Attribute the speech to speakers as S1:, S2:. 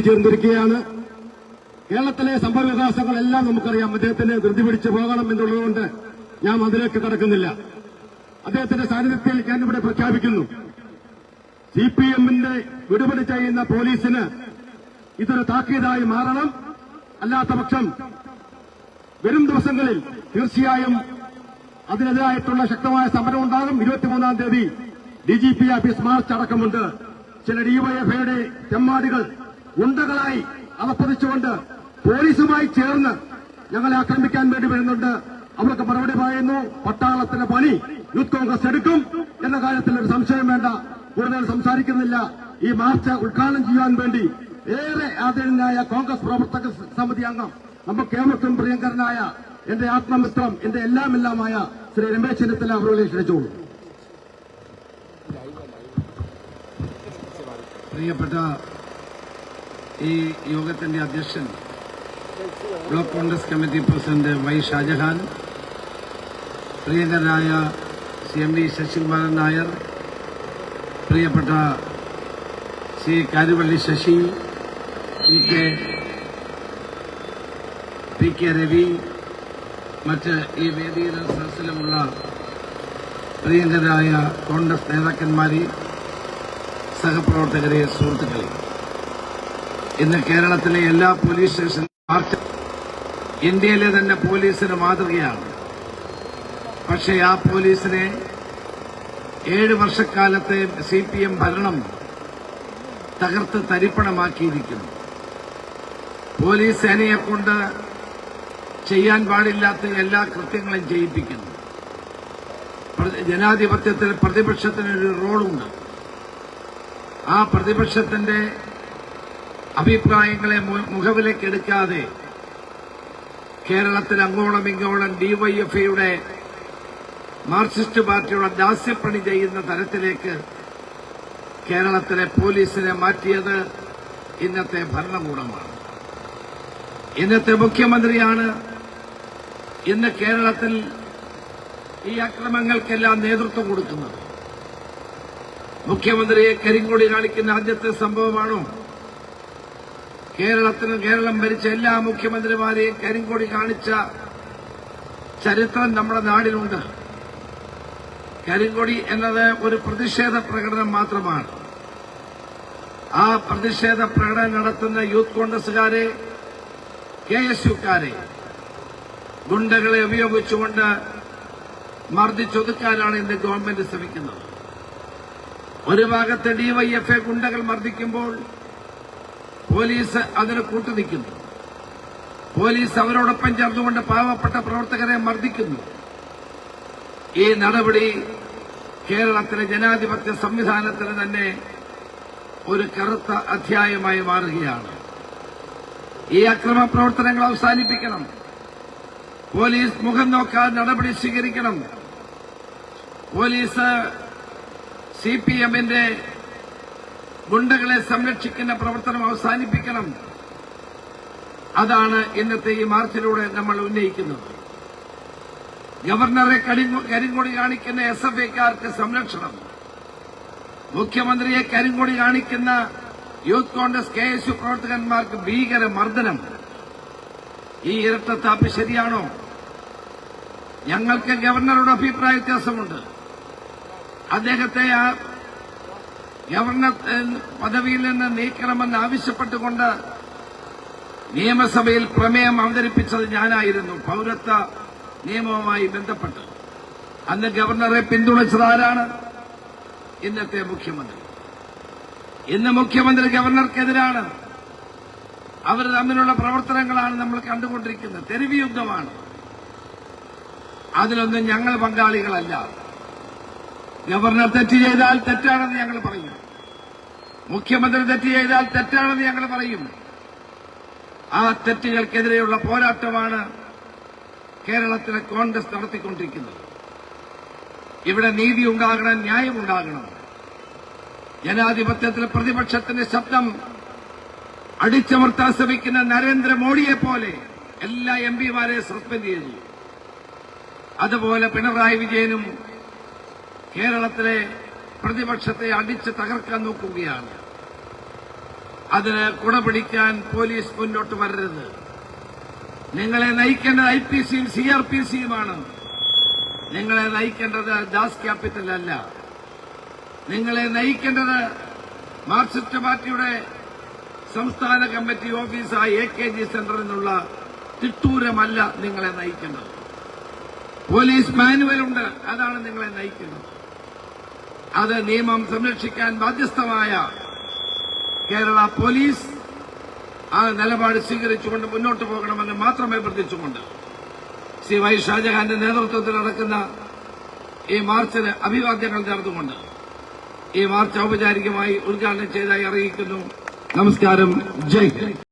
S1: ചേർന്നിരിക്കുകയാണ് കേരളത്തിലെ സംഭവ വികാസങ്ങളെല്ലാം നമുക്കറിയാം. അദ്ദേഹത്തിന് ധൃതി പിടിച്ചു പോകണം എന്നുള്ളതുകൊണ്ട് ഞാൻ അതിലേക്ക് കടക്കുന്നില്ല. അദ്ദേഹത്തിന്റെ സാന്നിധ്യത്തിൽ ഞാൻ ഇവിടെ പ്രഖ്യാപിക്കുന്നു. സി പി എമ്മിന്റെ വിടുപടി ചെയ്യുന്ന പോലീസിന് ഇതൊരു താക്കീതായി മാറണം. അല്ലാത്ത പക്ഷം വരും ദിവസങ്ങളിൽ തീർച്ചയായും അതിനെതിരായിട്ടുള്ള ശക്തമായ സമരം ഉണ്ടാകും. ഇരുപത്തിമൂന്നാം തീയതി D G P office march അടക്കമുണ്ട്. ചില ഡിവൈഎഫ്ഐയുടെ തെമ്മാടികൾ ഗുണ്ടകളായി അവപ്പതിച്ചുകൊണ്ട് പോലീസുമായി ചേർന്ന് ഞങ്ങളെ ആക്രമിക്കാൻ വേണ്ടി വരുന്നുണ്ട്. അവർക്ക് മറുപടി പറയുന്നു പട്ടാളത്തിന്റെ പണി യൂത്ത് കോൺഗ്രസ് എടുക്കും എന്ന കാര്യത്തിൽ ഒരു സംശയം വേണ്ട. കൂടുതൽ സംസാരിക്കുന്നില്ല. ഈ മാർച്ച് ഉദ്ഘാടനം ചെയ്യാൻ വേണ്ടി ഏറെ ആദരണീയനായ കോൺഗ്രസ് പ്രവർത്തക സമിതി അംഗം നമുക്ക് ഏവർക്കും പ്രിയങ്കരനായ എന്റെ ആത്മമിത്രം എന്റെ എല്ലാം എല്ലാമായ ശ്രീ രമേശ് ചെന്നിത്തല അവരുടെ ക്ഷണിച്ചോളൂ
S2: പ്രിയപ്പെട്ട ഈ യോഗത്തിന്റെ അധ്യക്ഷൻ block Congress committee president Y Shajahan പ്രിയങ്കരനായ C M V Sasikumaran Nair പ്രിയപ്പെട്ട C Karuvally Sasi P K P K Ravi മറ്റ് ഈ വേദിയിലും സദസ്സിലുമുള്ള പ്രിയങ്കരായ കോൺഗ്രസ് നേതാക്കന്മാരെ സഹപ്രവർത്തകരെ സുഹൃത്തുക്കളെ. ഇന്ന് കേരളത്തിലെ എല്ലാ പോലീസ് മാർച്ച് ഇന്ത്യയിലെ തന്നെ പോലീസിന് മാതൃകയാണ്. പക്ഷേ ആ പോലീസിനെ ഏഴ് വർഷക്കാലത്തെ സി പി എം ഭരണം തകർത്ത് തരിപ്പണമാക്കിയിരിക്കുന്നു. പോലീസ് സേനയെ കൊണ്ട് ചെയ്യാൻ പാടില്ലാത്ത എല്ലാ കൃത്യങ്ങളും ചെയ്യിപ്പിക്കുന്നു. ജനാധിപത്യത്തിൽ പ്രതിപക്ഷത്തിനൊരു റോളുണ്ട്. ആ പ്രതിപക്ഷത്തിന്റെ അഭിപ്രായങ്ങളെ മുഖവിലക്കെടുക്കാതെ കേരളത്തിൽ അങ്ങോളം ഇങ്ങോളം ഡിവൈഎഫ്ഐയുടെ മാർക്സിസ്റ്റ് പാർട്ടിയുടെ ദാസ്യപ്പണി ചെയ്യുന്ന തരത്തിലേക്ക് കേരളത്തിലെ പോലീസിനെ മാറ്റിയത് ഇന്നത്തെ ഭരണകൂടമാണ്. ഇന്നത്തെ മുഖ്യമന്ത്രിയാണ്. ഇന്ന് കേരളത്തിൽ ഈ അക്രമങ്ങൾക്കെല്ലാം നേതൃത്വം കൊടുക്കുന്നത്. മുഖ്യമന്ത്രിയെ കരിങ്കൊടി കാണിക്കുന്ന ആദ്യത്തെ സംഭവമാണോ? കേരളത്തിന് കേരളം ഭരിച്ച എല്ലാ മുഖ്യമന്ത്രിമാരെയും കരിങ്കൊടി കാണിച്ച ചരിത്രം നമ്മുടെ നാടിനുണ്ട് കരിങ്കൊടി എന്നത് ഒരു പ്രതിഷേധ പ്രകടനം മാത്രമാണ്. ആ പ്രതിഷേധ പ്രകടനം നടത്തുന്ന യൂത്ത് കോൺഗ്രസുകാരെ കെ എസ് യുക്കാരെ ഗുണ്ടകളെ ഉപയോഗിച്ചുകൊണ്ട് മർദ്ദിച്ചൊതുക്കാനാണ് ഇന്ന് ഗവൺമെന്റ് ശ്രമിക്കുന്നത്. ഒരു ഭാഗത്ത് ഡിവൈഎഫ്ഐ ഗുണ്ടകൾ മർദ്ദിക്കുമ്പോൾ പോലീസ് അതിന് കൂട്ടുനിൽക്കുന്നു പോലീസ് അവരോടൊപ്പം ചേർന്നുകൊണ്ട് പാവപ്പെട്ട പ്രവർത്തകരെ മർദ്ദിക്കുന്നു. ഈ നടപടി കേരളത്തിലെ ജനാധിപത്യ സംവിധാനത്തിന് തന്നെ ഒരു കറുത്ത അധ്യായമായി മാറുകയാണ്. ഈ അക്രമ പ്രവർത്തനങ്ങൾ അവസാനിപ്പിക്കണം. പോലീസ് മുഖം നോക്കാൻ നടപടി സ്വീകരിക്കണം. പോലീസ് സി പി എമ്മിന്റെ ഗുണ്ടകളെ സംരക്ഷിക്കുന്ന പ്രവർത്തനം അവസാനിപ്പിക്കണം. അതാണ് ഇന്നത്തെ ഈ മാർച്ചിലൂടെ നമ്മൾ ഉന്നയിക്കുന്നത്. ഗവർണറെ കരിങ്കൊ- കരിങ്കൊടി കാണിക്കുന്ന എസ് എഫ് ഐക്കാർക്ക് സംരക്ഷണം. മുഖ്യമന്ത്രിയെ കരിങ്കൊടി കാണിക്കുന്ന youth Congress K S U പ്രവർത്തകന്മാർക്ക് ഭീകര മർദ്ദനം ഈ ഇരട്ടത്താപ്പ് ശരിയാണോ? ഞങ്ങൾക്ക് ഗവർണറുടെ അഭിപ്രായ വ്യത്യാസമുണ്ട്. അദ്ദേഹത്തെ ഗവർണർ പദവിയിൽ നിന്ന് നീക്കണമെന്ന് ആവശ്യപ്പെട്ടുകൊണ്ട് നിയമസഭയിൽ പ്രമേയം അവതരിപ്പിച്ചത് ഞാനായിരുന്നു. പൌരത്വ നിയമവുമായി ബന്ധപ്പെട്ട്. അന്ന് ഗവർണറെ പിന്തുണച്ചത് ആരാണ്? ഇന്നത്തെ മുഖ്യമന്ത്രി. ഇന്ന് മുഖ്യമന്ത്രി ഗവർണർക്കെതിരാണ്. അവർ തമ്മിലുള്ള പ്രവർത്തനങ്ങളാണ് നമ്മൾ കണ്ടുകൊണ്ടിരിക്കുന്നത്. തെരുവ് യുദ്ധമാണ് അതിലൊന്നും ഞങ്ങൾ പങ്കാളികളല്ല. ഗവർണർ തെറ്റ് ചെയ്താൽ തെറ്റാണെന്ന് ഞങ്ങൾ പറയും. മുഖ്യമന്ത്രി തെറ്റ് ചെയ്താൽ തെറ്റാണെന്ന് ഞങ്ങൾ പറയും. ആ തെറ്റുകൾക്കെതിരെയുള്ള പോരാട്ടമാണ് കേരളത്തിലെ കോൺഗ്രസ് നടത്തിക്കൊണ്ടിരിക്കുന്നത്. ഇവിടെ നീതി ഉണ്ടാകണം ന്യായമുണ്ടാകണം ജനാധിപത്യത്തിലെ പ്രതിപക്ഷത്തിന്റെ ശബ്ദം അടിച്ചമർത്താൻ ശ്രമിക്കുന്ന നരേന്ദ്രമോദിയെ പോലെ എല്ലാ എം പിമാരെ സസ്പെൻഡ് ചെയ്തു. അതുപോലെ പിണറായി വിജയനും കേരളത്തിലെ പ്രതിപക്ഷത്തെ അടിച്ച് തകർക്കാൻ നോക്കുകയാണ്. അതിന് കുടപിടിക്കാൻ പോലീസ് മുന്നോട്ട് വരരുത്. നിങ്ങളെ നയിക്കേണ്ടത് ഐ പി സിയും സി ആർ പി സിയുമാണ്. നിങ്ങളെ നയിക്കേണ്ടത് ദാസ് ക്യാപിറ്റൽ അല്ല. നിങ്ങളെ നയിക്കേണ്ടത് മാർക്സിസ്റ്റ് പാർട്ടിയുടെ സംസ്ഥാന കമ്മിറ്റി ഓഫീസായ എ കെ ജി സെന്ററിൽ നിന്നുള്ള തിട്ടൂരമല്ല നിങ്ങളെ നയിക്കേണ്ടത്. പോലീസ് മാനുവലുണ്ട് അതാണ് നിങ്ങളെ നയിക്കുന്നത് അത് നിയമം സംരക്ഷിക്കാൻ ബാധ്യസ്ഥമായ കേരള പോലീസ് ആ നിലപാട് സ്വീകരിച്ചുകൊണ്ട് മുന്നോട്ട് പോകണമെന്ന് മാത്രമേ പ്രതീക്ഷിച്ചുകൊണ്ട് സി വൈ ഷാജഹാന്റെ നേതൃത്വത്തിൽ നടക്കുന്ന ഈ മാർച്ചിന് അഭിവാദ്യങ്ങൾ നേർന്നുകൊണ്ട് ഈ മാർച്ച് ഔപചാരികമായി ഉദ്ഘാടനം ചെയ്തായി അറിയിക്കുന്നു. നമസ്കാരം. ജയ്